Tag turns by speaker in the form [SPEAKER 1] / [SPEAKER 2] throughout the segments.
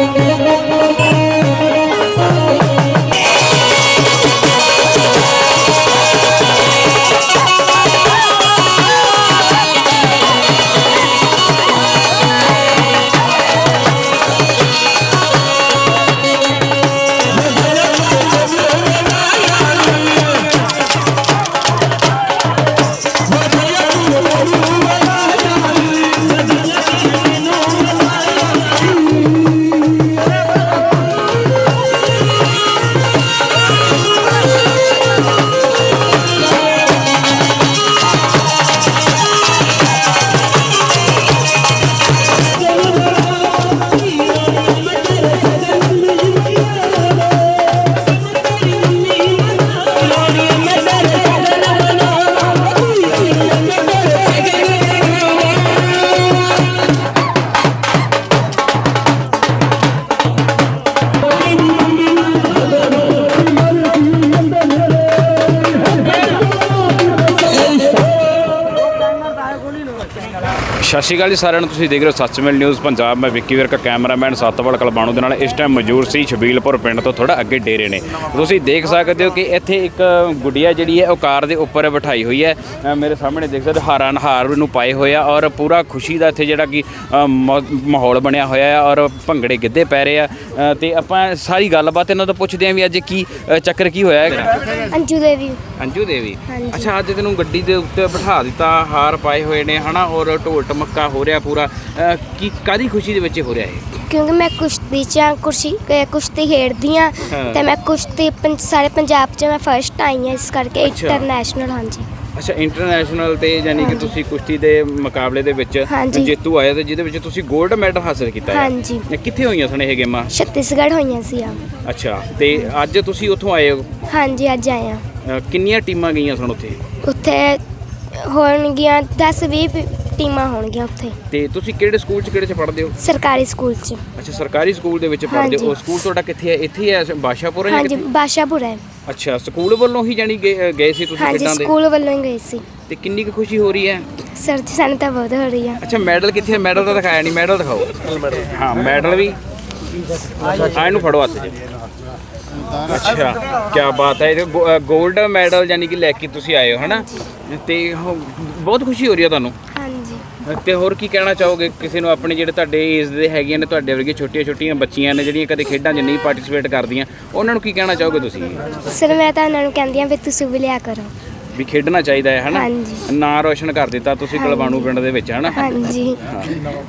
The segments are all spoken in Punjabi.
[SPEAKER 1] Thank you. ਸਤਿ ਸ਼੍ਰੀ ਅਕਾਲ ਜੀ ਸਾਰਿਆਂ ਨੂੰ ਤੁਸੀਂ ਦੇਖ ਰਹੇ ਹੋ ਸੱਚਮੇਲ ਨਿਊਜ਼ ਪੰਜਾਬ। ਮੈਂ ਵਿੱਕੀ ਵਿਰਕ ਕੈਮਰਾਮੈਨ ਸਤਵੜ ਕਲਬਾਣੂ ਦੇ ਨਾਲ ਇਸ ਟਾਈਮ ਮੌਜੂਦ ਸੀ ਛਬੀਲਪੁਰ ਪਿੰਡ ਤੋਂ ਥੋੜਾ ਅੱਗੇ ਡੇਰੇ ਨੇ। ਤੁਸੀਂ ਦੇਖ ਸਕਦੇ ਹੋ ਕਿ ਇੱਥੇ ਇੱਕ ਗੁੱਡੀਆ ਜਿਹੜੀ ਹੈ ਉਹ ਕਾਰ ਦੇ ਉੱਪਰ ਬਿਠਾਈ ਹੋਈ ਹੈ। ਅ, ਮੇਰੇ ਸਾਹਮਣੇ ਦੇਖ ਸਕਦੇ ਹੋ ਹਾਰਾਂ ਹਾਰ ਨੂੰ ਪਾਏ ਹੋਏ ਆ ਔਰ ਪੂਰਾ ਖੁਸ਼ੀ ਦਾ ਇੱਥੇ ਜਿਹੜਾ ਕਿ ਅ, ਮੌ- ਮਾਹੌਲ ਬਣਿਆ ਹੋਇਆ ਹੈ ਔਰ ਭੰਗੜੇ ਗਿੱਧੇ ਪੈ ਰਹੇ ਆ। ਅ, ਤੇ ਆਪਾਂ ਸਾਰੀ ਗੱਲਬਾਤ ਇਹਨਾਂ ਤੋਂ ਪੁੱਛਦੇ ਆਂ ਵੀ ਅੱਜ ਕੀ ਅ, ਚੱਕਰ ਕੀ ਹੋਇਆ ਹੈ
[SPEAKER 2] ਅੰਜੂ ਦੇਵੀ।
[SPEAKER 1] ਅੰਜੂ ਦੇਵੀ।
[SPEAKER 2] ਹਾਂਜੀ।
[SPEAKER 1] ਅੱਛਾ ਅੱਜ ਤੈਨੂੰ ਗੱਡੀ ਦੇ ਉੱਤੇ ਬਿਠਾ ਦਿੱਤਾ ਹਾਰ ਪਾਏ ਹੋਏ ਨੇ ਹਨਾ? ਔਰ ਢੋਲ ਟਮੱਕਾ ਹੋ ਰਿਹਾ ਪੂਰਾ ਕੀ ਕਾਦੀ ਖੁਸ਼ੀ ਦੇ ਵਿੱਚ ਹੋ ਰਿਹਾ ਇਹ
[SPEAKER 2] ਕਿਉਂਕਿ ਮੈਂ ਕੁਸ਼ਤੀ ਚ ਕੁਸ਼ੀ ਅਹ ਕੁਸ਼ਤੀ ਖੇਡਦੀ ਹਾਂ। ਤੇ ਮੈਂ ਕੁਸ਼ਤੀ ਪੰ- ਸਾਰੇ ਪੰਜਾਬ ਚ ਮੈਂ ਫਰਸਟ ਆਈ ਹਾਂ ਇਸ ਕਰਕੇ
[SPEAKER 1] ਅੱਛਾ।
[SPEAKER 2] ਇੰਟਰਨੈਸ਼ਨਲ ਹਾਂਜੀ
[SPEAKER 1] ਅੱਛਾ ਇੰਟਰਨੈਸ਼ਨਲ ਤੇ ਯਾਨੀ ਕਿ
[SPEAKER 2] ਹਾਂਜੀ।
[SPEAKER 1] ਤੁਸੀਂ ਕੁਸ਼ਤੀ ਦੇ ਮੁਕਾਬਲੇ ਦੇ ਵਿੱਚ
[SPEAKER 2] ਹਾਂਜੀ।
[SPEAKER 1] ਜੇਤੂ ਆਏ ਤੇ ਜਿਹਦੇ ਵਿੱਚ ਤੁਸੀਂ 골ਡ ਮੈਡਲ ਹਾਸਲ ਕੀਤਾ ਹੈ
[SPEAKER 2] ਹਾਂਜੀ।
[SPEAKER 1] ਇਹ ਕਿੱਥੇ ਹੋਈਆਂ ਸਨ ਇਹ ਗੇਮਾਂ
[SPEAKER 2] ਛੱਤੀਸਗੜ੍ਹ ਹੋਈਆਂ ਸੀ ਆ
[SPEAKER 1] ਅੱਛਾ ਤੇ ਅੱਜ ਤੁਸੀਂ ਉੱਥੋਂ ਆਏ ਹੋ
[SPEAKER 2] ਹਾਂਜੀ ਅੱਜ ਆਏ ਹਾਂ
[SPEAKER 1] ਅਹ ਕਿੰਨੀਆਂ ਟੀਮਾਂ ਗਈਆਂ ਸਨ ਉੱਥੇ
[SPEAKER 2] ਉੱਥੇ ਹੋਣਗੀਆਂ 10 20 ਟੀਮਾਂ ਹੋਣਗੀਆਂ ਉੱਥੇ।
[SPEAKER 1] ਤੇ ਤੁਸੀਂ ਕਿਹੜੇ ਸਕੂਲ 'ਚ ਕਿਹੜੇ 'ਚ ਪੜ੍ਹਦੇ ਹੋ?
[SPEAKER 2] ਸਰਕਾਰੀ ਸਕੂਲ ਚ।
[SPEAKER 1] ਅੱਛਾ ਸਰਕਾਰੀ ਸਕੂਲ ਦੇ ਵਿੱਚ ਪੜ੍ਹਦੇ ਹੋ। ਸਕੂਲ ਤੁਹਾਡਾ ਕਿੱਥੇ ਹੈ? ਇੱਥੇ ਹੀ ਬਾਸ਼ਾਪੁਰ ਹੈ
[SPEAKER 2] ਹਾਂਜੀ? ਬਾਸ਼ਾਪੁਰ ਹੈ।
[SPEAKER 1] ਅੱਛਾ ਸਕੂਲ ਵੱਲੋਂ ਹੀ ਜਾਨੀ ਗਏ ਗਏ ਸੀ ਤੁਸੀਂ
[SPEAKER 2] ਹਾਂਜੀ
[SPEAKER 1] ਖੇਡਾਂ ਦੇ?
[SPEAKER 2] ਸਕੂਲ ਵੱਲੋਂ ਹੀ ਗਈ ਸੀ।
[SPEAKER 1] ਤੇ ਕਿੰਨੀ ਕੁ ਖੁਸ਼ੀ ਹੋ ਰਹੀ ਹੈ?
[SPEAKER 2] ਸਰ ਜੀ ਸਾਨੂੰ ਤਾਂ ਬਹੁਤ ਹੋ ਰਹੀ ਆ
[SPEAKER 1] ਅੱਛਾ ਮੈਡਲ ਕਿੱਥੇ ਹੈ? ਮੈਡਲ ਤਾਂ ਦਿਖਾਇਆ ਨਹੀਂ ਮੈਡਲ ਦਿਖਾਓ। ਹਾਂ ਮੈਡਲ ਵੀ। ਆ ਇਹਨੂੰ ਫੜੋ ਹੱਥ 'ਚ ਅੱਛਾ ਕੀ ਬਾਤ ਹੈ। ਇਹ 골ਡ ਮੈਡਲ ਯਾਨੀ ਕਿ ਲੈ ਕੇ ਤੁਸੀਂ ਆਏ ਹੋ ਹਨਾ? ਤੇ ਬਹੁਤ ਖੁਸ਼ੀ ਹੋ ਰਹੀ ਹੈ ਤੁਹਾਨੂੰ। ਤੇ ਹੋਰ ਕੀ ਕਹਿਣਾ ਚਾਹੋਗੇ? ਕਿਸੇ ਨੂੰ ਆਪਣੇ ਜਿਹੜੇ ਤੁਹਾਡੇ ਏਜ ਦੇ ਹੈਗੀਆਂ ਨੇ ਤੁਹਾਡੇ ਵਰਗੇ ਛੋਟੀਆਂ ਛੋਟੀਆਂ ਬੱਚੀਆਂ ਨੇ ਜਿਹੜੀਆਂ ਕਦੇ ਖੇਡਾਂ 'ਚ ਨਹੀਂ ਪਾਰਟਿਸਿਪੇਟ ਕਰਦੀਆਂ ਉਹਨਾਂ ਨੂੰ ਕੀ ਕਹਿਣਾ ਚਾਹੋਗੇ ਤੁਸੀਂ?
[SPEAKER 2] ਸਰ ਮੈਂ ਤਾਂ ਉਹਨਾਂ ਨੂੰ ਕਹਿੰਦੀ ਆ ਵੀ ਤੁਸੀਂ ਵੀ ਲਿਆ ਕਰੋ।
[SPEAKER 1] ਵੀ ਖੇਡਣਾ ਚਾਹੀਦਾ ਹੈ ਹਨਾ। ਨਾਂ ਰੋਸ਼ਨ ਕਰ ਦਿੱਤਾ ਤੁਸੀਂ
[SPEAKER 2] ਹਾਂਜੀ।
[SPEAKER 1] ਕਲਬਾਣੂ ਪਿੰਡ ਦੇ ਵਿੱਚ ਹਨਾ?
[SPEAKER 2] ਹਾਂਜੀ।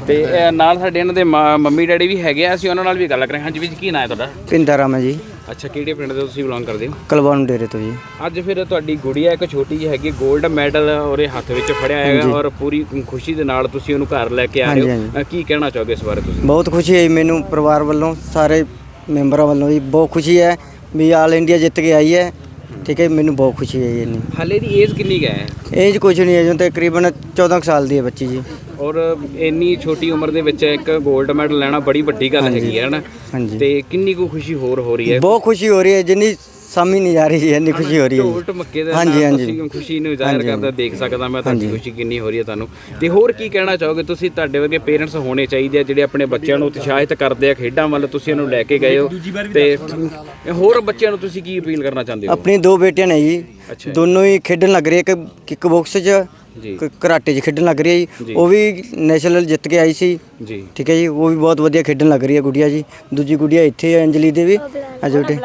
[SPEAKER 1] ਤੇ ਨਾਲ ਸਾਡੇ ਇਹਨਾਂ ਦੇ ਮੰਮੀ ਡੈਡੀ ਵੀ ਹੈਗੇ ਆ ਅਸੀਂ ਉਹਨਾਂ ਨਾਲ ਵੀ ਗੱਲ ਕਰਾਂਗੇ। ਹਾਂਜੀ ਵੀ ਜੀ, ਕੀ ਨਾਂ ਹੈ ਤੁਹਾਡਾ?
[SPEAKER 3] ਪਿੰਦਾ ਰਾਮ ਹੈ ਜੀ।
[SPEAKER 1] ਅੱਛਾ ਕਿਹੜੇ ਪਿੰਡ ਦੇ ਤੁਸੀਂ ਬਿਲੋਂਗ ਕਰਦੇ ਹੋ?
[SPEAKER 3] ਕਲਵਾਨ ਡੇਰੇ ਤੋਂ ਜੀ।
[SPEAKER 1] ਅੱਜ ਫਿਰ ਤੁਹਾਡੀ ਗੁੜੀਆ ਇੱਕ ਛੋਟੀ ਜਿਹੀ ਹੈਗੀ 골ਡ ਮੈਡਲ ਉਹਦੇ ਹੱਥ ਵਿੱਚ ਫੜਿਆ ਹੈਗਾ। ਔਰ ਪੂਰੀ ਖੁਸ਼ੀ ਦੇ ਨਾਲ ਤੁਸੀਂ ਉਹਨੂੰ ਘਰ ਲੈ ਕੇ ਆ ਰਹੇ ਹੋ। ਕੀ ਕਹਿਣਾ ਚਾਹੋਗੇ ਇਸ ਬਾਰੇ ਤੁਸੀਂ?
[SPEAKER 3] ਬਹੁਤ ਖੁਸ਼ੀ ਹੈ ਮੈਨੂੰ ਪਰਿਵਾਰ ਵੱਲੋਂ ਸਾਰੇ ਮੈਂਬਰਾਂ ਵੱਲੋਂ ਜੀ ਬਹੁਤ ਖੁਸ਼ੀ ਹੈ ਵੀ ਆਲ ਇੰਡੀਆ ਜਿੱਤ ਕੇ ਆਈ ਹੈ। ਠੀਕ ਹੈ ਮੈਨੂੰ ਬਹੁਤ ਖੁਸ਼ੀ ਹੈ ਇੰਨੀ।
[SPEAKER 1] ਹਾਲੇ ਦੀ ਏਜ ਕਿੰਨੀ ਹੈ?
[SPEAKER 3] ਏਜ ਕੁਝ ਨਹੀਂ ਹੈ ਜੋ ਤਕਰੀਬਨ 14 ਕੁ ਸਾਲ ਦੀ ਹੈ ਬੱਚੀ ਜੀ।
[SPEAKER 1] ਔਰ ਇੰਨੀ ਛੋਟੀ ਉਮਰ ਦੇ ਵਿੱਚ ਇੱਕ 골ਡ ਮੈਡਲ ਲੈਣਾ ਬੜੀ ਵੱਡੀ ਗੱਲ। ਹੈਗੀ ਹੈ ਹਨਾ
[SPEAKER 3] ਹਾਂਜੀ
[SPEAKER 1] ਤੇ ਕਿੰਨੀ ਕੁ ਖੁਸ਼ੀ ਹੋਰ ਹੋ ਰਹੀ ਹੈ
[SPEAKER 3] ਬਹੁਤ ਖੁਸ਼ੀ ਹੋ ਰਹੀ ਹੈ ਜਿੰਨੀ ਸਾਮੀ ਨਹੀਂ ਜਾ ਰਹੀ ਜੀ ਇੰਨੀ ਖੁਸ਼ੀ ਹੋ ਰਹੀ ਹੈ
[SPEAKER 1] ਢੋਲ
[SPEAKER 3] ਜੀ।
[SPEAKER 1] ਢਮੱਕੇ ਦੇ
[SPEAKER 3] ਹਾਂਜੀ,
[SPEAKER 1] ਨਾਲ
[SPEAKER 3] ਹਾਂਜੀ।
[SPEAKER 1] ਤੁਸੀਂ ਖੁਸ਼ੀ ਨੂੰ ਜ਼ਾਹਿਰ
[SPEAKER 3] ਹਾਂਜੀ,
[SPEAKER 1] ਕਰਦਾ ਦੇਖ ਸਕਦਾ ਮੈਂ ਤੁਹਾਡੀ। ਖੁਸ਼ੀ ਕਿੰਨੀ ਹੋ ਰਹੀ ਹੈ ਤੁਹਾਨੂੰ ਤੇ ਹੋਰ ਕੀ ਕਹਿਣਾ ਚਾਹੋਗੇ ਤੁਸੀਂ ਤੁਹਾਡੇ ਵਰਗੇ ਪੇਰੈਂਟਸ ਹੋਣੇ ਚਾਹੀਦੇ ਆ ਜਿਹੜੇ ਆਪਣੇ ਬੱਚਿਆਂ ਨੂੰ ਉਤਸ਼ਾਹਿਤ ਕਰਦੇ ਆ ਖੇਡਾਂ ਵੱਲ ਤੁਸੀਂ ਇਹਨੂੰ ਲੈ ਕੇ ਗਏ ਹੋ ਤੇ ਹੋਰ ਬੱਚਿਆਂ ਨੂੰ ਤੁਸੀਂ ਕੀ ਅਪੀਲ ਕਰਨਾ ਚਾਹੁੰਦੇ ਹੋ
[SPEAKER 3] ਆਪਣੀ ਦੋ ਬੇਟੀਆਂ ਨੇ ਜੀ
[SPEAKER 1] ਅੱਛਾ।
[SPEAKER 3] ਦੋਨੋਂ ਹੀ ਖੇਡਣ ਲੱਗ ਰਹੀ ਹੈ ਇੱਕ ਕਿੱਕ ਬਾਕਸ 'ਚ
[SPEAKER 1] ਜੀ।
[SPEAKER 3] ਕਰਾਟੇ 'ਚ ਖੇਡਣ ਲੱਗ ਰਹੀ ਹੈ
[SPEAKER 1] ਜੀ।
[SPEAKER 3] ਜੀ। ਉਹ ਵੀ ਨੈਸ਼ਨਲ ਜਿੱਤ ਕੇ ਆਈ ਸੀ।
[SPEAKER 1] ਜੀ।
[SPEAKER 3] ਠੀਕ ਹੈ ਜੀ ਉਹ ਵੀ ਬਹੁਤ ਵਧੀਆ ਖੇਡਣ ਲੱਗ ਰਹੀ ਹੈ ਗੁੜੀਆ ਜੀ। ਦੂਜੀ ਗੁੜੀਆ ਇੱਥੇ ਹੈ ਅੰਜਲੀ ਦੇਵੀ ਅਜੇ ਬੇਟੇ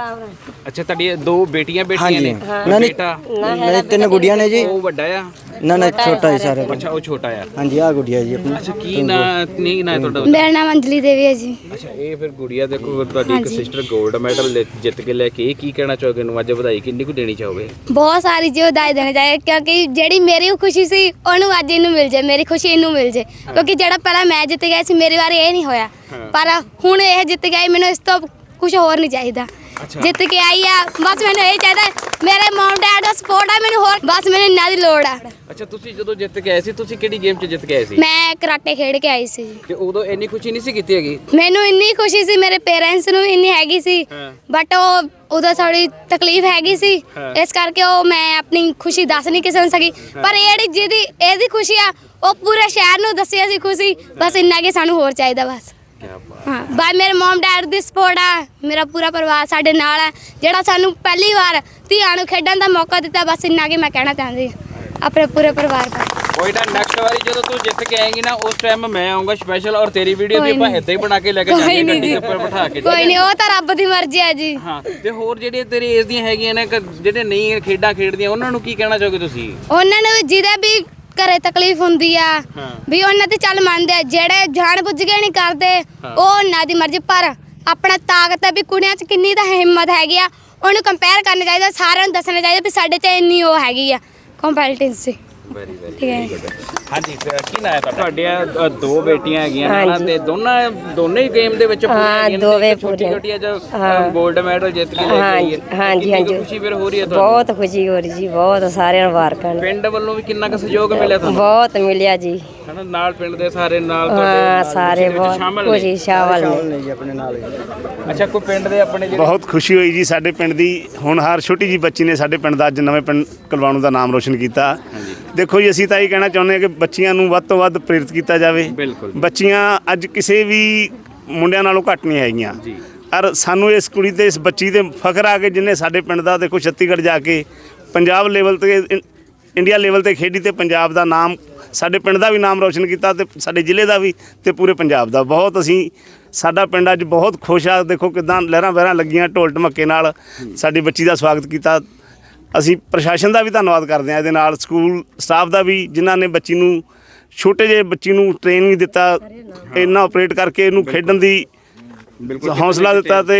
[SPEAKER 1] ਅੱਛਾ ਤੁਹਾਡੀ ਇਹ ਦੋ ਬੇਟੀਆਂ ਬੇਟੀਆਂ
[SPEAKER 3] ਹਾਂਜੀ।
[SPEAKER 1] ਨੇ।
[SPEAKER 3] ਨਾ ਨਹੀਂ
[SPEAKER 1] ਬੇਟਾ।
[SPEAKER 3] ਨਹੀਂ ਤਿੰਨ ਗੁੜੀਆਂ ਨੇ ਜੀ।
[SPEAKER 1] ਉਹ ਵੱਡਾ ਆ।
[SPEAKER 3] ਨਾ ਨਾ ਛੋਟਾ ਹੀ ਸਾਰੇ
[SPEAKER 1] ਅੱਛਾ ਉਹ ਛੋਟਾ ਆ
[SPEAKER 3] ਹਾਂਜੀ ਆ ਗੁੜੀਆ ਜੀ ਆਪਣੀ।
[SPEAKER 1] ਅੱਛਾ ਕੀ ਨਾਂ ਨਹੀਂ ਨਾਂ ਤੁਹਾਡਾ?
[SPEAKER 2] ਮੇਰਾ ਨਾਮ ਅੰਜਲੀ ਦੇਵੀ ਹੈ ਜੀ।
[SPEAKER 1] ਅੱਛਾ ਇਹ ਫਿਰ ਗੁੜੀਆ ਦੇਖੋ ਤੁਹਾਡੀ ਇੱਕ ਸਿਸਟਰ 골ਡ ਮੈਡਲ ਜਿੱਤ ਕੇ ਲੈ ਕੇ ਕੀ ਕਹਿਣਾ ਚਾਹੋਗੇ ਨੂੰ ਅੱਜ ਵਧਾਈ ਕਿੰਨੀ ਕੁ ਦੇਣੀ ਚਾਹੋਗੇ?
[SPEAKER 2] ਬਹੁਤ ਸਾਰੀ ਜੀ ਵਧਾਈ ਦੇਣੀ ਚਾਹੀਏ ਕਿਉਂਕਿ ਜਿਹੜੀ ਮੇਰੀ ਖੁਸ਼ੀ ਸੀ ਉਹਨੂੰ ਅੱਜ ਇਹਨੂੰ ਮਿਲ ਜੇ ਮੇਰੀ ਖੁਸ਼ੀ ਇਹਨੂੰ ਮਿਲ ਜੇ। ਕਿਉਂਕਿ ਜਿਹੜਾ ਪਹਿਲਾਂ ਮੈਂ ਜਿੱਤ ਗਿਆ ਸੀ ਮੇਰੀ ਵਾਰੀ ਇਹ ਨਹੀਂ ਹੋਇਆ।
[SPEAKER 1] ਹਾਂ।
[SPEAKER 2] ਪਰ ਹੁਣ ਇਹ ਜਿੱਤ ਗਿਆ ਮੈਨੂੰ ਇਸ ਤੋਂ ਕੁਝ ਹੋਰ ਨਹੀਂ ਚਾਹੀਦਾ। ਜਿੱਤ ਕੇ ਆਈ ਆ। ਬਸ ਮੈਨੂੰ ਇਹ ਚਾਹੀਦਾ ਮੇਰੇ ਮਮ ਡੈਡ ਦਾ ਸਪੋਰਟ ਆ ਮੈਨੂੰ ਹੋਰ ਬਸ ਮੈਨੂੰ ਇਹਨਾਂ ਦੀ ਲੋੜ ਆ।
[SPEAKER 1] ਅੱਛਾ ਤੁਸੀਂ ਜਦੋਂ ਜਿੱਤ ਕੇ ਆਏ ਸੀ ਤੁਸੀਂ ਕਿਹੜੀ ਗੇਮ 'ਚ ਜਿੱਤ ਕੇ ਆਏ ਸੀ?
[SPEAKER 2] ਮੈਂ ਕਰਾਟੇ ਖੇਡ ਕੇ ਆਈ ਸੀ। ਜੀ।
[SPEAKER 1] ਤੇ ਉਦੋਂ ਇੰਨੀ ਖੁਸ਼ੀ ਨਹੀਂ ਸੀ ਕੀਤੀ ਹੈਗੀ?
[SPEAKER 2] ਮੈਨੂੰ ਇੰਨੀ ਖੁਸ਼ੀ ਸੀ ਮੇਰੇ ਪੇਰੈਂਟਸ ਨੂੰ ਇੰਨੀ ਹੈਗੀ ਸੀ।
[SPEAKER 1] ਹਾਂ।
[SPEAKER 2] ਬਟ ਉਹ ਉਦੋਂ ਥੋੜੀ ਤਕਲੀਫ ਹੈਗੀ ਸੀ।
[SPEAKER 1] ਹਾਂ।
[SPEAKER 2] ਇਸ ਕਰਕੇ ਉਹ ਮੈਂ ਆਪਣੀ ਖੁਸ਼ੀ ਦੱਸ ਨਹੀਂ ਕਿਸੇ ਨੂੰ ਸਕੀ। ਪਰ ਇਹ ਜਿਹੜੀ ਜਿਹਦੀ ਇਹਦੀ ਖੁਸ਼ੀ ਆ ਉਹ ਪੂਰੇ ਸ਼ਹਿਰ ਨੂੰ ਦੱਸਿਆ ਸੀ ਖੁਸ਼ੀ। ਬਸ ਇੰਨਾ ਕਿ ਸਾਨੂੰ ਹੋਰ ਚਾਹੀਦਾ ਬਸ। ਹਾਂ ਬਾਈ ਮੇਰੇ ਮਮ ਡੈਡ ਦੀ ਸਪੋਰਟ ਆ। ਮੇਰਾ ਪੂਰਾ ਪਰਿਵਾਰ ਸਾਡੇ ਨਾਲ ਹੈ ਜਿਹੜਾ ਸਾਨੂੰ ਪਹਿਲੀ ਵਾਰ ਧੀਆਂ ਨੂੰ ਖੇਡਣ ਦਾ ਮੌਕਾ ਦਿੱਤਾ ਬਸ ਇੰਨਾ ਕਿ ਮੈਂ ਕਹਿਣਾ ਚਾਹੁੰਦੀ ਹਾਂ। ਆਪਣੇ ਪੂਰੇ ਪਰਿਵਾਰ ਦਾ।
[SPEAKER 1] ਕੋਈ ਨਾ ਨੈਕਸਟ ਵਾਰੀ ਜਦੋਂ ਤੂੰ ਜਿੱਤ ਕੇ ਆਏਂਗੀ ਨਾ ਉਸ ਟਾਈਮ ਮੈਂ ਆਉਂਗਾ ਸਪੈਸ਼ਲ ਔਰ ਤੇਰੀ ਵੀਡੀਓ ਵੀ
[SPEAKER 2] ਕੋਈ
[SPEAKER 1] ਆਪਾਂ
[SPEAKER 2] ਨਹੀਂ।
[SPEAKER 1] ਇੱਦਾਂ ਹੀ ਬਣਾ ਕੇ ਲੈ ਕੇ
[SPEAKER 2] ਕੋਈ ਨਹੀਂ
[SPEAKER 1] ਗੱਡੀ
[SPEAKER 2] ਜੀ।
[SPEAKER 1] ਉੱਪਰ ਬਿਠਾ ਕੇ
[SPEAKER 2] ਕੋਈ ਨਹੀਂ ਉਹ ਤਾਂ ਰੱਬ ਦੀ ਮਰਜ਼ੀ ਹੈ ਜੀ।
[SPEAKER 1] ਹਾਂ ਤੇ ਹੋਰ ਜਿਹੜੇ ਤੇਰੀ ਏਜ ਦੀਆਂ ਹੈਗੀਆਂ ਨੇ ਕ- ਜਿਹੜੇ ਨਹੀਂ ਖੇਡਾਂ ਖੇਡਦੀਆਂ ਉਹਨਾਂ ਨੂੰ ਕੀ ਕਹਿਣਾ ਚਾਹੋਗੇ ਤੁਸੀਂ?
[SPEAKER 2] ਉਹਨਾਂ ਨੂੰ ਜਿਹਦੇ ਵੀ ਘਰੇ ਤਕਲੀਫ ਹੁੰਦੀ ਆ।
[SPEAKER 1] ਹਾਂ।
[SPEAKER 2] ਵੀ ਉਹਨਾਂ ਤੇ ਚੱਲ ਮੰਨਦੇ ਆ ਜਿਹੜੇ ਜਾਣ ਬੁੱਝ ਕੇ ਨਹੀਂ ਕਰਦੇ ਉਹ ਉਹਨਾਂ ਦੀ ਮਰਜ਼ੀ ਪਰ ਆਪਣਾ ਤਾਕਤ ਹੈ ਵੀ ਕੁੜੀਆਂ 'ਚ ਕਿੰਨੀ ਤਾਂ ਹਿੰਮਤ ਹੈਗੀ ਆ। ਉਹਨੂੰ ਕੰਪੇਅਰ ਕਰਨਾ ਚਾਹੀਦਾ ਸਾਰਿਆਂ ਨੂੰ ਦੱਸਣਾ ਚਾਹੀਦਾ ਵੀ ਸਾਡੇ 'ਚ ਇੰਨੀ ਉਹ ਹੈਗੀ ਆ। ਕੰਪੈਟੀਟਿਵ
[SPEAKER 1] ਵੈਰੀ ਵੈਰੀ
[SPEAKER 2] ਠੀਕ ਹੈ
[SPEAKER 1] ਹਾਂਜੀ ਤੇ ਕੀ ਨਾਂ ਹੈ ਤੁਹਾਡਾ ਤੁਹਾਡੀਆਂ ਅ, ਦੋ ਬੇਟੀਆਂ ਹੈਗੀਆਂ ਹਨਾ ਤੇ ਦੋਨਾਂ ਦੋਨੇ ਹੀ ਗੇਮ ਦੇ ਵਿੱਚ ਪੂਰੀਆਂ
[SPEAKER 4] ਹਾਂ,
[SPEAKER 1] ਹੈਗੀਆਂ ਨੇ।
[SPEAKER 4] ਦੋਵੇਂ
[SPEAKER 1] ਇੱਕ ਛੋਟੀ
[SPEAKER 4] ਪੂਰੀਆਂ।
[SPEAKER 1] ਛੋਟੀ ਜੋ
[SPEAKER 4] ਹਾਂ।
[SPEAKER 1] 골ਡ ਮੈਡਲ ਜਿੱਤ ਕੇ ਲੈ ਕੇ ਆਈ ਹੈ
[SPEAKER 4] ਹਾਂਜੀ, ਹਾਂਜੀ,
[SPEAKER 1] ਕਿੰਨੀ ਕੁ
[SPEAKER 4] ਹਾਂਜੀ।
[SPEAKER 1] ਖੁਸ਼ੀ ਫਿਰ ਹੋ ਰਹੀ ਹੈ ਤੁਹਾਨੂੰ
[SPEAKER 4] ਬਹੁਤ ਖੁਸ਼ੀ ਹੋ ਰਹੀ ਜੀ ਬਹੁਤ ਸਾਰਿਆਂ ਨੂੰ ਮੁਬਾਰਕਾਂ ਨੇ
[SPEAKER 1] ਪਿੰਡ ਵੱਲੋਂ ਵੀ ਕਿੰਨਾ ਕੁ ਸਹਿਯੋਗ ਮਿਲਿਆ ਤੁਹਾਨੂੰ
[SPEAKER 4] ਬਹੁਤ ਮਿਲਿਆ ਜੀ
[SPEAKER 1] ਹਨਾ ਨਾਲ ਪਿੰਡ ਦੇ ਸਾਰੇ ਨਾਲ
[SPEAKER 4] ਹਾਂ ਸਾਰੇ ਬਹੁਤ। ਖੁਸ਼ੀ ਸ਼ਾਮਲ ਨੇ।
[SPEAKER 3] ਨਹੀਂ ਜੀ ਆਪਣੇ ਨਾਲ
[SPEAKER 1] ਅੱਛਾ ਕੋਈ ਪਿੰਡ ਦੇ ਆਪਣੇ ਜਿਹੜੇ
[SPEAKER 5] ਬਹੁਤ ਖੁਸ਼ੀ ਹੋਈ ਜੀ ਸਾਡੇ ਪਿੰਡ ਦੀ। ਹੋਣਹਾਰ ਛੋਟੀ ਜੀ ਬੱਚੀ ਨੇ ਸਾਡੇ ਪਿੰਡ ਦਾ ਅੱਜ ਨਵੇਂ ਪਿੰਡ ਕਲਵਾਣੂ ਦਾ ਨਾਮ ਰੋਸ਼ਨ ਕੀਤਾ। ਦੇਖੋ ਜੀ ਅਸੀਂ ਤਾਂ ਇਹ ਕਹਿਣਾ ਚਾਹੁੰਦੇ ਹਾਂ ਕਿ ਬੱਚੀਆਂ ਨੂੰ ਵੱਧ ਤੋਂ ਵੱਧ ਪ੍ਰੇਰਿਤ ਕੀਤਾ ਜਾਵੇ।
[SPEAKER 1] ਬਿਲਕੁਲ।
[SPEAKER 5] ਬੱਚੀਆਂ ਅੱਜ ਕਿਸੇ ਵੀ ਮੁੰਡਿਆਂ ਨਾਲੋਂ ਘੱਟ ਨਹੀਂ ਹੈਗੀਆਂ।
[SPEAKER 1] ਜੀ।
[SPEAKER 5] ਔਰ ਸਾਨੂੰ ਇਸ ਕੁੜੀ ਤੇ ਇਸ ਬੱਚੀ ਤੇ ਫਖਰ ਆ ਕਿ ਜਿਹਨੇ ਸਾਡੇ ਪਿੰਡ ਦਾ ਦੇਖੋ ਛੱਤੀਗੜ੍ਹ ਜਾ ਕੇ ਪੰਜਾਬ ਲੈਵਲ ਤੇ ਇੰਡੀਆ ਲੈਵਲ ਤੇ ਖੇਡੀ ਤੇ ਪੰਜਾਬ ਦਾ ਨਾਮ ਸਾਡੇ ਪਿੰਡ ਦਾ ਵੀ ਨਾਮ ਰੋਸ਼ਨ ਕੀਤਾ ਤੇ ਸਾਡੇ ਜ਼ਿਲ੍ਹੇ ਦਾ ਵੀ ਤੇ ਪੂਰੇ ਪੰਜਾਬ ਦਾ। ਬਹੁਤ ਅਸੀਂ ਸਾਡਾ ਪਿੰਡ ਅੱਜ ਬਹੁਤ ਖੁਸ਼ ਆ। ਦੇਖੋ ਕਿਦਾਂ ਲਹਿਰਾਂ ਵਹਿਰਾਂ ਲੱਗੀਆਂ ਢੋਲ ਢਮੱਕੇ ਨਾਲ। ਸਾਡੀ ਬੱਚੀ ਦਾ ਸਵਾਗਤ ਕੀਤਾ। ਅਸੀਂ ਪ੍ਰਸ਼ਾਸਨ ਦਾ ਵੀ ਧੰਨਵਾਦ ਕਰਦੇ ਹਾਂ ਇਹਦੇ ਨਾਲ। ਸਕੂਲ ਸਟਾਫ ਦਾ ਵੀ ਜਿਨ੍ਹਾਂ ਨੇ ਬੱਚੀ ਨੂੰ ਛੋਟੇ ਜਿਹੇ ਬੱਚੀ ਨੂੰ ਟ੍ਰੇਨਿੰਗ ਦਿੱਤਾ। ਇੰਨਾ ਆਪਰੇਟ ਕਰਕੇ ਇਹਨੂੰ ਖੇਡਣ ਦੀ ਹੌਸਲਾ ਦਿੱਤਾ ਤੇ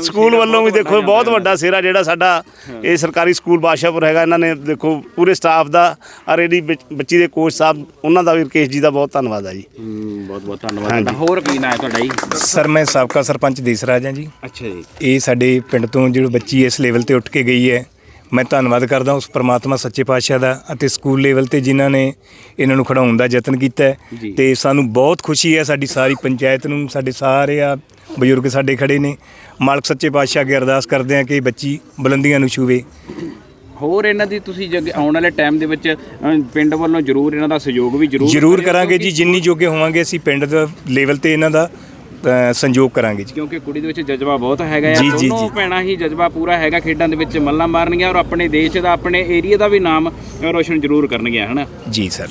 [SPEAKER 5] ਸਕੂਲ ਵੱਲੋਂ ਵੀ ਦੇਖੋ ਬਹੁਤ ਵੱਡਾ ਸਿਹਰਾ ਜਿਹੜਾ ਸਾਡਾ ਇਹ ਸਰਕਾਰੀ ਸਕੂਲ ਬਾਦਸ਼ਾਹਪੁਰ ਹੈਗਾ। ਇਹਨਾਂ ਨੇ ਦੇਖੋ ਪੂਰੇ ਸਟਾਫ ਦਾ ਔਰ ਇਹਦੀ ਬੱਚ- ਬੱਚੀ ਦੇ ਕੋਚ ਸਾਹਿਬ ਉਹਨਾਂ ਦਾ ਵੀ ਰਕੇਸ਼ ਜੀ ਦਾ ਬਹੁਤ ਧੰਨਵਾਦ ਹੈ ਜੀ।
[SPEAKER 1] ਬਹੁਤ ਬਹੁਤ ਧੰਨਵਾਦ ਹੋਰ ਕੀ ਨਾਂ ਹੈ ਤੁਹਾਡਾ ਜੀ?
[SPEAKER 6] ਸਰ ਮੈਂ ਸਾਬਕਾ ਸਰਪੰਚ ਦੇਸਰਾਜ ਹਾਂ ਜੀ।
[SPEAKER 1] ਅੱਛਾ ਜੀ।
[SPEAKER 6] ਇਹ ਸਾਡੇ ਪਿੰਡ ਤੋਂ ਜਿਹੜੀ ਬੱਚੀ ਇਸ ਲੈਵਲ ਤੇ ਉੱਠ ਕੇ ਗਈ ਹੈ। ਮੈਂ ਧੰਨਵਾਦ ਕਰਦਾ ਉਸ ਪ੍ਰਮਾਤਮਾ ਸੱਚੇ ਪਾਤਸ਼ਾਹ ਦਾ ਅਤੇ ਸਕੂਲ ਲੈਵਲ ਤੇ ਜਿਨ੍ਹਾਂ ਨੇ ਇਹਨਾਂ ਨੂੰ ਖਿਡਾਉਣ ਦਾ ਯਤਨ ਕੀਤਾ ਹੈ। ਤੇ ਸਾਨੂੰ ਬਹੁਤ ਖੁਸ਼ੀ ਹੈ ਸਾਡੀ ਸਾਰੀ ਪੰਚਾਇਤ ਨੂੰ ਸਾਡੇ ਸਾਰੇ ਆ ਬਜ਼ੁਰਗ ਸਾਡੇ ਖੜੇ ਨੇ। ਮਾਲਕ ਸੱਚੇ ਪਾਤਸ਼ਾਹ ਅੱਗੇ ਅਰਦਾਸ ਕਰਦੇ ਹਾਂ ਕਿ ਇਹ ਬੱਚੀ ਬੁਲੰਦੀਆਂ ਨੂੰ ਛੂਵੇ।
[SPEAKER 1] ਹੋਰ ਇਹਨਾਂ ਦੀ ਤੁਸੀਂ ਜਗ ਆਉਣ ਵਾਲੇ ਟਾਈਮ ਦੇ ਵਿੱਚ ਅ, ਪਿੰਡ ਵੱਲੋਂ ਜ਼ਰੂਰ ਇਹਨਾਂ ਦਾ ਸਹਿਯੋਗ ਵੀ ਜ਼ਰੂਰ
[SPEAKER 6] ਜ਼ਰੂਰ ਕਰਾਂਗੇ ਜੀ ਜਿੰਨੀ ਜੋਗੇ ਹੋਵਾਂਗੇ ਅਸੀਂ ਪਿੰਡ ਦਾ ਲੈਵਲ ਤੇ ਇਹਨਾਂ ਦਾ ਸੰਯੋਗ ਕਰਾਂਗੇ ਜੀ।
[SPEAKER 1] ਕਿਉਂਕਿ ਕੁੜੀ ਦੇ ਵਿੱਚ ਜਜ਼ਬਾ ਬਹੁਤ ਹੈਗਾ ਆ।
[SPEAKER 6] ਜੀ, ਜੀ,
[SPEAKER 1] ਦੋਨੋਂ। ਭੈਣਾਂ ਹੀ ਜਜ਼ਬਾ ਪੂਰਾ ਹੈਗਾ ਖੇਡਾਂ ਦੇ ਵਿੱਚ ਮੱਲਾਂ ਮਾਰਨਗੀਆਂ ਔਰ ਆਪਣੇ ਦੇਸ਼ ਦਾ ਆਪਣੇ ਏਰੀਆ ਦਾ ਵੀ ਨਾਮ ਰੋਸ਼ਨ ਜ਼ਰੂਰ ਕਰਨਗੀਆਂ ਹਨਾ?
[SPEAKER 6] ਜੀ ਸਰ।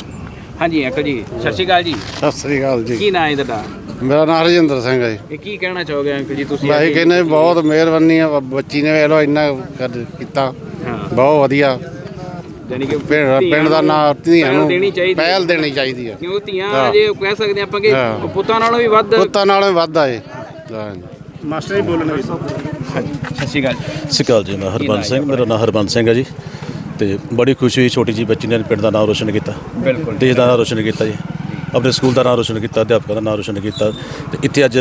[SPEAKER 1] ਹਾਂਜੀ ਅੰਕਲ ਜੀ ਸਤਿ ਸ਼੍ਰੀ ਅਕਾਲ ਜੀ।
[SPEAKER 7] ਸਤਿ ਸ੍ਰੀ ਅਕਾਲ ਜੀ।
[SPEAKER 1] ਕੀ ਨਾਂ ਹੈ ਤੁਹਾਡਾ?
[SPEAKER 7] ਮੇਰਾ ਨਾਮ ਹਰਜਿੰਦਰ ਸਿੰਘ ਹੈ ਜੀ।
[SPEAKER 1] ਇਹ ਕੀ ਕਹਿਣਾ ਚਾਹੋਗੇ ਅੰਕਲ ਜੀ ਤੁਸੀਂ?
[SPEAKER 7] ਮੈਂ ਕਹਿੰਦੇ ਬਹੁਤ ਮਿਹਰਬਾਨੀ ਆ ਬੱਚੀ ਨੇ ਵੇਖ ਲਓ ਇੰਨਾ ਕਰ- ਕੀਤਾ।
[SPEAKER 1] ਹਾਂ।
[SPEAKER 7] ਬਹੁਤ ਵਧੀਆ।
[SPEAKER 1] ਯਾਨੀ ਕਿ
[SPEAKER 7] ਪਿੰਡ ਪਿੰਡ ਦਾ
[SPEAKER 1] ਨੂੰ
[SPEAKER 7] ਧੀਆਂ
[SPEAKER 1] ਦੇਣੀ ਚਾਹੀਦੀ ਹੈ।
[SPEAKER 7] ਪਹਿਲ ਦੇਣੀ ਚਾਹੀਦੀ ਆ
[SPEAKER 1] ਕਿਉਂ ਧੀਆਂ
[SPEAKER 7] ਹਾਂ।
[SPEAKER 1] ਜੇ ਕਹਿ ਸਕਦੇ ਆਪਾਂ ਕਿ
[SPEAKER 7] ਹਾਂ।
[SPEAKER 1] ਪੁੱਤਾਂ ਨਾਲੋਂ ਵੀ ਵੱਧ
[SPEAKER 7] ਪੁੱਤਾਂ ਨਾਲੋਂ ਵੀ ਵੱਧ ਆ ਇਹ। ਹਾਂਜੀ
[SPEAKER 5] ਮਾਸਟਰ ਜੀ ਬੋਲਣਗੇ
[SPEAKER 1] ਸਤਿ ਸ਼੍ਰੀ ਅਕਾਲ।
[SPEAKER 8] ਸਤਿ ਸ਼੍ਰੀ ਅਕਾਲ ਜੀ ਮੈਂ ਹਰਬੰਸ ਸਿੰਘ ਮੇਰਾ ਨਾਮ ਹਰਬੰਸ ਸਿੰਘ ਹੈ ਜੀ। ਤੇ ਬੜੀ ਖੁਸ਼ੀ ਹੋਈ ਛੋਟੀ ਜੀ ਬੱਚੀ ਨੇ ਪਿੰਡ ਦਾ ਨਾਮ ਰੋਸ਼ਨ ਕੀਤਾ।
[SPEAKER 1] ਬਿਲਕੁਲ।
[SPEAKER 8] ਦੇਸ਼ ਦਾ ਨਾਮ ਰੋਸ਼ਨ ਕੀਤਾ ਜੀ। ਆਪਣੇ ਸਕੂਲ ਦਾ ਨਾਮ ਰੋਸ਼ਨ ਕੀਤਾ ਅਧਿਆਪਕਾਂ ਦਾ ਨਾਮ ਰੋਸ਼ਨ ਕੀਤਾ। ਤੇ ਇੱਥੇ ਅੱਜ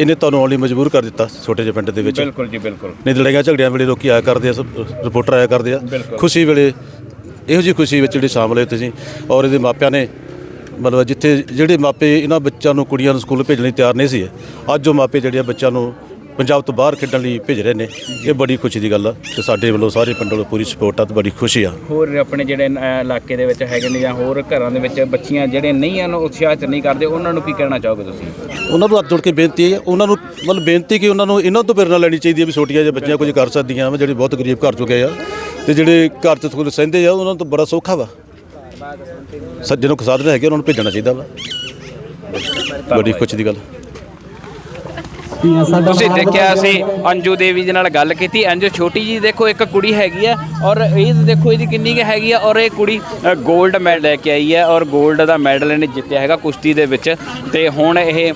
[SPEAKER 8] ਇਹਨੇ ਤੁਹਾਨੂੰ ਆਉਣ ਲਈ ਮਜਬੂਰ ਕਰ ਦਿੱਤਾ ਛੋਟੇ ਜਿਹੇ ਪਿੰਡ ਦੇ ਵਿੱਚ।
[SPEAKER 1] ਬਿਲਕੁਲ ਜੀ ਬਿਲਕੁਲ।
[SPEAKER 8] ਨਹੀਂ ਲੜਾਈਆਂ ਝਗੜਿਆਂ ਵੇਲੇ ਲੋਕੀ ਆਇਆ ਕਰਦੇ ਆ ਸਭ ਰਿਪੋਰਟਰ ਆਇਆ ਕਰਦੇ ਆ। ਖੁਸ਼ੀ ਵੇਲੇ ਇਹੋ ਜਿਹੀ ਖੁਸ਼ੀ ਵਿੱਚ ਜਿਹੜੀ ਸ਼ਾਮਲ ਹੋਏ ਤੁਸੀਂ ਔਰ ਇਹਦੇ ਮਾਪਿਆਂ ਨੇ ਮਤਲਬ ਜਿੱਥੇ ਜਿਹੜੇ ਮਾਪੇ ਇਹਨਾਂ ਬੱਚਿਆਂ ਨੂੰ ਕੁੜੀਆਂ ਨੂੰ ਸਕੂਲ ਭੇਜਣ ਲਈ ਤਿਆਰ ਨਹੀਂ ਸੀ ਅੱਜ ਉਹ ਮਾਪੇ ਜਿਹੜੇ ਆ ਬੱਚਿਆਂ ਨੂੰ ਪੰਜਾਬ ਤੋਂ ਬਾਹਰ ਖੇਡਣ ਲਈ ਭੇਜ ਰਹੇ ਨੇ ਇਹ ਬੜੀ ਖੁਸ਼ੀ ਦੀ ਗੱਲ ਆ ਤੇ ਸਾਡੇ ਵੱਲੋਂ ਸਾਰੇ ਪਿੰਡ ਵੱਲੋਂ ਪੂਰੀ ਸਪੋਰਟ ਆ ਤੇ ਬੜੀ ਖੁਸ਼ੀ ਆ।
[SPEAKER 1] ਹੋਰ ਆਪਣੇ ਜਿਹੜੇ ਇਲਾਕੇ ਦੇ ਵਿੱਚ ਹੈਗੇ ਨੇ ਜਾਂ ਹੋਰ ਘਰਾਂ ਦੇ ਵਿੱਚ ਬੱਚੀਆਂ ਜਿਹੜੇ ਨਹੀਂ ਹਨ ਉਤਸ਼ਾਹਿਤ ਨਹੀਂ ਕਰਦੇ ਉਹਨਾਂ ਨੂੰ ਕੀ ਕਹਿਣਾ ਚਾਹੋਗੇ ਤੁਸੀਂ?
[SPEAKER 8] ਉਹਨਾਂ ਨੂੰ ਹੱਥ ਜੋੜ ਕੇ ਬੇਨਤੀ ਹੈ ਉਹਨਾਂ ਨੂੰ ਮਤਲਬ ਬੇਨਤੀ ਕਿ ਉਹਨਾਂ ਨੂੰ ਇਹਨਾਂ ਤੋਂ ਪ੍ਰੇਰਨਾ ਲੈਣੀ ਚਾਹੀਦੀ ਹੈ ਵੀ ਛੋਟੀਆਂ ਜਿਹੇ ਬੱਚੀਆਂ ਕੁਝ ਕਰ ਸਕਦੀਆਂ ਵਾ ਜਿਹੜੇ ਬਹੁਤ ਗਰੀਬ ਘਰ ਚੋਂ ਗਏ ਆ। ਤੇ ਜਿਹੜੇ ਘਰ ਚ ਸਕੂਲ ਸਹਿੰਦੇ ਆ, ਉਹਨਾਂ ਤੋਂ ਬੜਾ ਸੌਖਾ ਵਾ। ਸੱਜੇ ਨੂੰ ਸਾਧਨ ਹੈਗੇ, ਉਹਨਾਂ ਨੂੰ ਭੇਜਣਾ ਚਾਹੀਦਾ ਵਾ। ਬੜੀ ਖੁਸ਼ੀ ਦੀ ਗੱਲ।
[SPEAKER 1] ਤੁਸੀਂ ਦੇਖਿਆ ਸੀ ਅੰਜੂ ਦੇਵੀ ਦੇ ਨਾਲ ਗੱਲ ਕੀਤੀ। ਅੰਜੂ ਛੋਟੀ ਜੀ ਦੇਖੋ ਇੱਕ ਕੁੜੀ ਹੈਗੀ ਆ ਔਰ ਇਹ ਦੇਖੋ ਇਹਦੀ ਕਿੰਨੀ ਕੁ ਹੈਗੀ ਆ ਔਰ ਇਹ ਕੁੜੀ 골ਡ ਮੈਡਲ ਲੈ ਕੇ ਆਈ ਹੈ ਔਰ 골ਡ ਦਾ ਮੈਡਲ ਇਹਨੇ ਜਿੱਤਿਆ ਹੈਗਾ ਕੁਸ਼ਤੀ ਦੇ ਵਿੱਚ। ਤੇ ਹੁਣ ਇਹ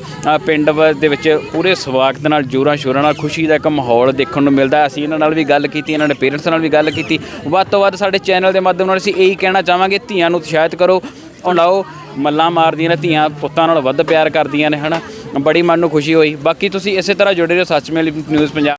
[SPEAKER 1] ਪਿੰਡ ਦੇ ਵਿੱਚ ਪੂਰੇ ਸਵਾਗਤ ਨਾਲ ਜੋਰਾਂ ਸ਼ੋਰਾਂ ਨਾਲ ਖੁਸ਼ੀ ਦਾ ਇੱਕ ਮਾਹੌਲ ਦੇਖਣ ਨੂੰ ਮਿਲਦਾ ਅਸੀਂ ਇਹਨਾਂ ਨਾਲ ਵੀ ਗੱਲ ਕੀਤੀ ਇਹਨਾਂ ਦੇ ਪੇਰੈਂਟਸ ਨਾਲ ਵੀ ਗੱਲ ਕੀਤੀ। ਵੱਧ ਤੋਂ ਵੱਧ ਸਾਡੇ ਚੈਨਲ ਦੇ ਮਾਧਿਅਮ ਨਾਲ ਅਸੀਂ ਇਹੀ ਕਹਿਣਾ ਚਾਹਾਂਗੇ ਧੀਆਂ ਨੂੰ ਉਤਸ਼ਾਹਿਤ ਕਰੋ ਲਾਓ, ਮੱਲਾਂ ਮਾਰਦੀਆਂ ਨੇ, ਧੀਆਂ ਪੁੱਤਾਂ ਨਾਲ ਵੱਧ ਪਿਆਰ ਕਰਦੀਆਂ ਨੇ, ਹਨਾ? ਬੜੀ ਮਨ ਨੂੰ ਖੁਸ਼ੀ ਹੋਈ। ਬਾਕੀ ਤੁਸੀਂ ਇਸੇ ਤਰ੍ਹਾਂ ਜੁੜੇ ਰਹੋ ਸੱਚਮੇਲ ਨਿਊਜ਼ ਪੰਜਾਬ